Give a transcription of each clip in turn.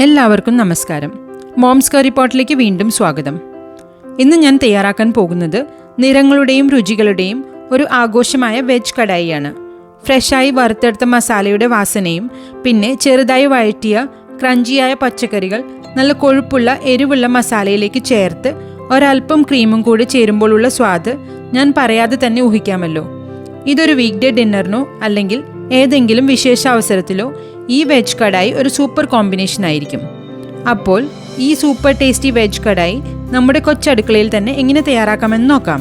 എല്ലാവർക്കും നമസ്കാരം. മോംസ് കറി വീണ്ടും സ്വാഗതം. ഇന്ന് ഞാൻ തയ്യാറാക്കാൻ പോകുന്നത് നിറങ്ങളുടെയും രുചികളുടെയും ഒരു ആഘോഷമായ വെജ് കടായിയാണ്. ഫ്രഷായി വറുത്തെടുത്ത മസാലയുടെ വാസനയും പിന്നെ ചെറുതായി വഴറ്റിയ ക്രഞ്ചിയായ പച്ചക്കറികൾ നല്ല കൊഴുപ്പുള്ള എരിവുള്ള മസാലയിലേക്ക് ചേർത്ത് ഒരൽപ്പം ക്രീമും കൂടി ചേരുമ്പോഴുള്ള സ്വാദ് ഞാൻ പറയാതെ തന്നെ ഊഹിക്കാമല്ലോ. ഇതൊരു വീക്ക് ഡേ ഡിന്നറിനോ അല്ലെങ്കിൽ ഏതെങ്കിലും വിശേഷ അവസരത്തിലോ ഈ വെജ് കടായി ഒരു സൂപ്പർ കോമ്പിനേഷൻ ആയിരിക്കും. അപ്പോൾ ഈ സൂപ്പർ ടേസ്റ്റി വെജ് കടായി നമ്മുടെ കൊച്ചടുക്കളയിൽ തന്നെ എങ്ങനെ തയ്യാറാക്കാമെന്ന് നോക്കാം.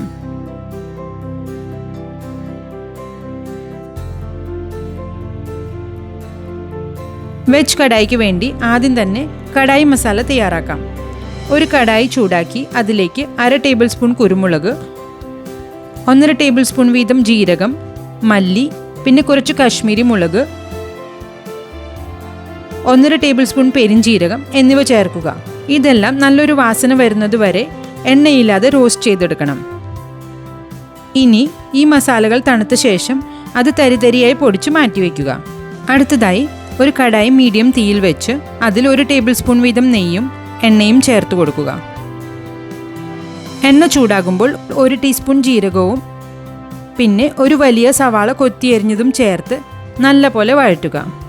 വെജ് കടായിക്ക് വേണ്ടി ആദ്യം തന്നെ കടായി മസാല തയ്യാറാക്കാം. ഒരു കടായി ചൂടാക്കി അതിലേക്ക് അര ടേബിൾ സ്പൂൺ കുരുമുളക് ഒന്നര ടേബിൾ സ്പൂൺ വീതം ജീരകം മല്ലി പിന്നെ കുറച്ച് കാശ്മീരി മുളക് ഒന്നര ടേബിൾ സ്പൂൺ പെരിഞ്ജീരകം എന്നിവ ചേർക്കുക. ഇതെല്ലാം നല്ലൊരു വാസന വരുന്നതുവരെ എണ്ണയില്ലാതെ റോസ്റ്റ് ചെയ്തെടുക്കണം. ഇനി ഈ മസാലകൾ തണുത്ത ശേഷം അത് തരിതരിയായി പൊടിച്ച് മാറ്റിവെക്കുക അടുത്തതായി ഒരു കടായി മീഡിയം തീയിൽ വെച്ച് അതിൽ ഒരു ടേബിൾ സ്പൂൺ വീതം നെയ്യും എണ്ണയും ചേർത്ത് കൊടുക്കുക. എണ്ണ ചൂടാകുമ്പോൾ ഒരു ടീസ്പൂൺ ജീരകവും പിന്നെ ഒരു വലിയ സവാള കൊത്തിയരിഞ്ഞതും ചേർത്ത് നല്ല പോലെ വഴറ്റുക.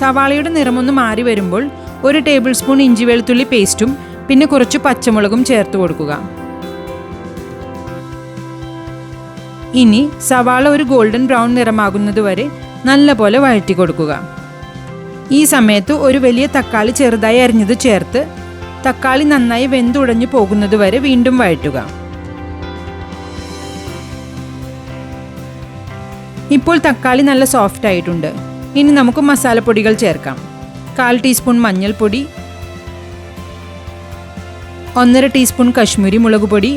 സവാളയുടെ നിറമൊന്ന് മാറി വരുമ്പോൾ ഒരു ടേബിൾ സ്പൂൺ ഇഞ്ചി വെളുത്തുള്ളി പേസ്റ്റും പിന്നെ കുറച്ച് പച്ചമുളകും ചേർത്ത് കൊടുക്കുക. ഇനി സവാള ഒരു ഗോൾഡൻ ബ്രൗൺ നിറമാകുന്നത് വരെ നല്ലപോലെ വഴറ്റി കൊടുക്കുക. ഈ സമയത്ത് ഒരു വലിയ തക്കാളി ചെറുതായി അരിഞ്ഞത് ചേർത്ത് തക്കാളി നന്നായി വെന്തുടഞ്ഞു പോകുന്നത് വരെ വീണ്ടും വഴറ്റുക. ഇപ്പോൾ തക്കാളി നല്ല സോഫ്റ്റ് ആയിട്ടുണ്ട്. ഇനി നമുക്ക് മസാലപ്പൊടികൾ ചേർക്കാം. കാൽ ടീസ്പൂൺ മഞ്ഞൾപ്പൊടി ഒന്നര ടീസ്പൂൺ കശ്മീരി മുളക് പൊടി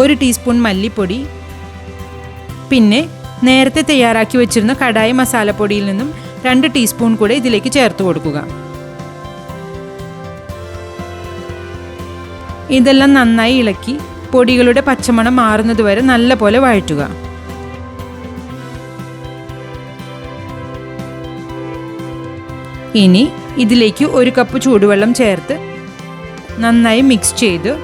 ഒരു ടീസ്പൂൺ മല്ലിപ്പൊടി. പിന്നെ നേരത്തെ തയ്യാറാക്കി വെച്ചിരുന്ന കടായ മസാലപ്പൊടിയിൽ നിന്നും രണ്ട് ടീസ്പൂൺ കൂടെ ഇതിലേക്ക് ചേർത്ത് കൊടുക്കുക. ഇതെല്ലാം നന്നായി ഇളക്കി പൊടികളുടെ പച്ചമണം മാറുന്നത് വരെ നല്ലപോലെ വഴറ്റുക. ഇനി ഇതിലേക്ക് ഒരു കപ്പ് ചൂടുവെള്ളം ചേർത്ത് നന്നായി മിക്സ് ചെയ്ത്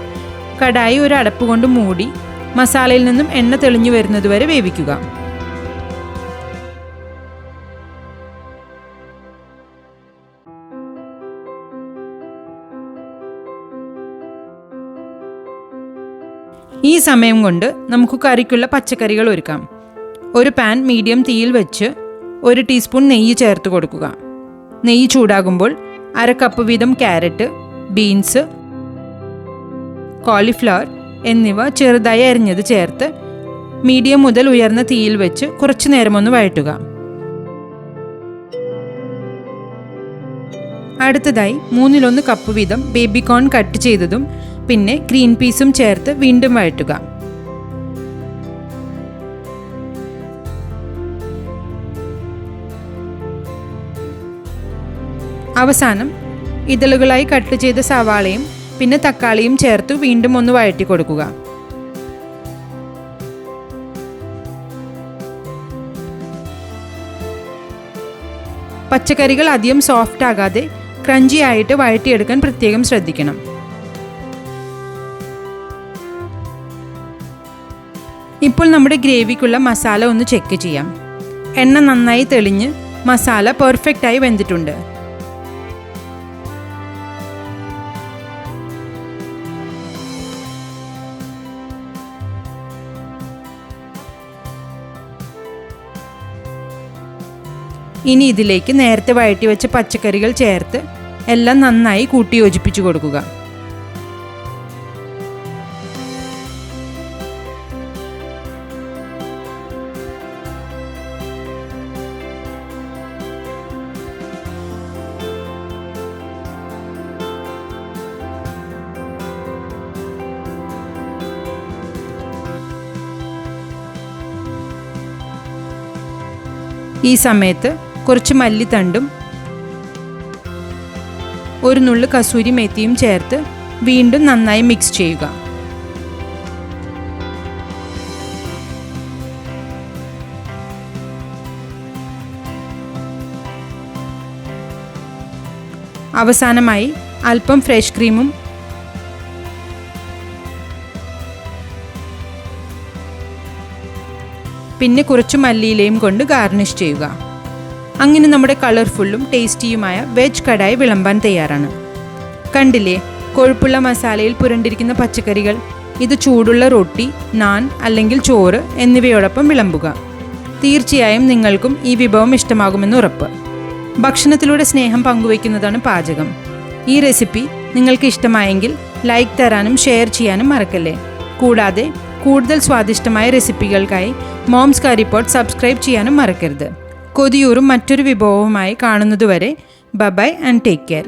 കടായി ഒരു അടപ്പ് കൊണ്ട് മൂടി മസാലയിൽ നിന്നും എണ്ണ തെളിഞ്ഞു വരുന്നത് വരെ വേവിക്കുക. ഈ സമയം കൊണ്ട് നമുക്ക് കറിക്കുള്ള പച്ചക്കറികൾ ഒരുക്കാം. ഒരു പാൻ മീഡിയം തീയിൽ വെച്ച് ഒരു ടീസ്പൂൺ നെയ്യ് ചേർത്ത് കൊടുക്കുക. നെയ്യ് ചൂടാകുമ്പോൾ അര കപ്പ് വീതം ക്യാരറ്റ് ബീൻസ് കോളിഫ്ലവർ എന്നിവ ചെറുതായി അരിഞ്ഞത് ചേർത്ത് മീഡിയം മുതൽ ഉയർന്ന തീയിൽ വെച്ച് കുറച്ചു നേരമൊന്ന് വഴറ്റുക. അടുത്തതായി മൂന്നിലൊന്ന് കപ്പ് വീതം ബേബി കോൺ കട്ട് ചെയ്തതും പിന്നെ ഗ്രീൻ പീസും ചേർത്ത് വീണ്ടും വഴറ്റുക. അവസാനം ഇതളുകളായി കട്ട് ചെയ്ത സവാളയും പിന്നെ തക്കാളിയും ചേർത്ത് വീണ്ടും ഒന്ന് വഴറ്റി കൊടുക്കുക. പച്ചക്കറികൾ അധികം സോഫ്റ്റ് ആകാതെ ക്രഞ്ചി ആയിട്ട് വഴറ്റിയെടുക്കാൻ പ്രത്യേകം ശ്രദ്ധിക്കണം. ഇപ്പോൾ നമ്മുടെ ഗ്രേവിക്കുള്ള മസാല ഒന്ന് ചെക്ക് ചെയ്യാം. എണ്ണ നന്നായി തെളിഞ്ഞ് മസാല പെർഫെക്റ്റായി വെന്തിട്ടുണ്ട്. ഇനി ഇതിലേക്ക് നേരത്തെ വഴറ്റി വെച്ച പച്ചക്കറികൾ ചേർത്ത് എല്ലാം നന്നായി കൂട്ടി യോജിപ്പിച്ചു കൊടുക്കുക. ഈ സമയത്ത് കുറച്ച് മല്ലിത്തണ്ടും ഒരു നുള്ളു കസൂരി മെത്തിയും ചേർത്ത് വീണ്ടും നന്നായി മിക്സ് ചെയ്യുക. അവസാനമായി അല്പം ഫ്രഷ് ക്രീമും പിന്നെ കുറച്ച് മല്ലിയിലയും കൊണ്ട് ഗാർണിഷ് ചെയ്യുക. അങ്ങനെ നമ്മുടെ കളർഫുള്ളും ടേസ്റ്റിയുമായ വെജ് കടായി വിളമ്പാൻ തയ്യാറാണ്. കണ്ടില്ലേ കൊഴുപ്പുള്ള മസാലയിൽ പുരണ്ടിരിക്കുന്ന പച്ചക്കറികൾ ഇത് ചൂടുള്ള റൊട്ടി നാൻ അല്ലെങ്കിൽ ചോറ് എന്നിവയോടൊപ്പം വിളമ്പുക. തീർച്ചയായും നിങ്ങൾക്കും ഈ വിഭവം ഇഷ്ടമാകുമെന്ന് ഉറപ്പ്. ഭക്ഷണത്തിലൂടെ സ്നേഹം പങ്കുവയ്ക്കുന്നതാണ് പാചകം. ഈ റെസിപ്പി നിങ്ങൾക്ക് ഇഷ്ടമായെങ്കിൽ ലൈക്ക് തരാനും ഷെയർ ചെയ്യാനും മറക്കല്ലേ? കൂടാതെ കൂടുതൽ സ്വാദിഷ്ടമായ റെസിപ്പികൾക്കായി മോംസ് കാരിപ്പോട്ട് സബ്സ്ക്രൈബ് ചെയ്യാനും മറക്കരുത്. കൊതിയൂറും മറ്റൊരു വിഭവവുമായി കാണുന്നതുവരെ ബബൈ ആൻഡ് ടേക്ക് കെയർ.